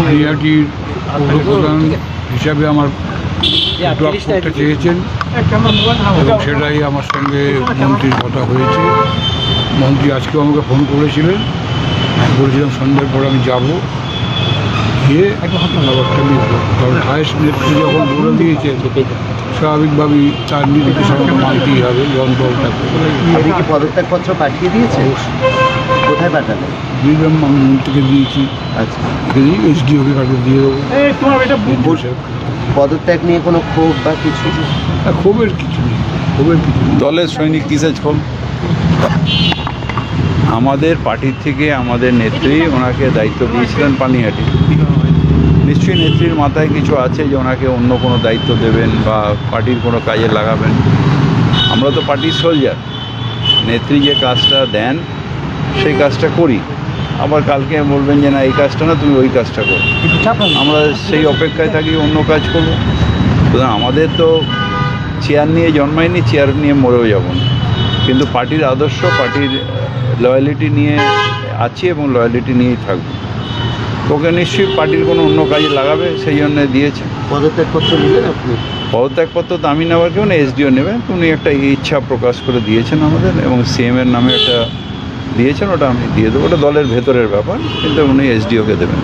নৈহাটির পৌরপ্রধান হিসাবে আমার ড্রপ করতে চেয়েছেন। এবং সেটাই আমার সঙ্গে মন্ত্রীর কথা হয়েছে। মন্ত্রী আজকেও আমাকে ফোন করেছিলেন। আমি বলেছিলাম সন্ধ্যের পর আমি যাব। গিয়ে ব্যাপারটা নিয়ে কারণ হায়েস্ট নেত্রী যখন বলে দিয়েছে স্বাভাবিকভাবেই তার নীতিকে সঙ্গে মানতেই হবে কি পদত্যাগপত্র পাঠিয়ে দিয়েছেন? কোথায় পাঠালেন দিলাম আমি মন্ত্রীকে দিয়েছি। আচ্ছা। দিই এসডিওকে কাছে দিয়ে দেবো পদত্যাগ নিয়ে কোনো ক্ষোভ বা কিছু? ক্ষোভের কিছু নেই। ক্ষোভের কিছু দলের সৈনিক কিসে ছল আমাদের পার্টির থেকে আমাদের নেত্রী ওনাকে দায়িত্ব দিয়েছিলেন পানিহাটি। নিশ্চয়ই নেত্রীর মাথায় কিছু আছে যে ওনাকে অন্য কোনো দায়িত্ব দেবেন বা পার্টির কোনো কাজে লাগাবেন। আমরা তো পার্টির সোলজার। নেত্রী যে কাজটা দেন সেই কাজটা করি। আবার কালকে বলবেন যে না এই কাজটা না তুমি ওই কাজটা করো। আমরা সেই অপেক্ষায় থাকি অন্য কাজ করব। সুতরাং আমাদের তো চেয়ার নিয়ে জন্মায়নি চেয়ার নিয়ে মরেও যাব না। কিন্তু পার্টির আদর্শ পার্টির লয়ালিটি নিয়ে আছি এবং লয়ালিটি নিয়েই থাকব। ওকে নিশ্চয়ই পার্টির কোনো অন্য কাজে লাগাবে সেই জন্য দিয়েছে। পদত্যাগপত্র আপনি? পদত্যাগপত্র তো আমি নেওয়ার কেউ না এসডিও নেবেন। উনি একটা ইচ্ছা প্রকাশ করে দিয়েছেন আমাদের এবং সিএম এর নামে একটা দিয়েছেন ওটা আমি দিয়ে দেবো। ওটা দলের ভেতরের ব্যাপার কিন্তু উনি এসডিওকে দেবেন।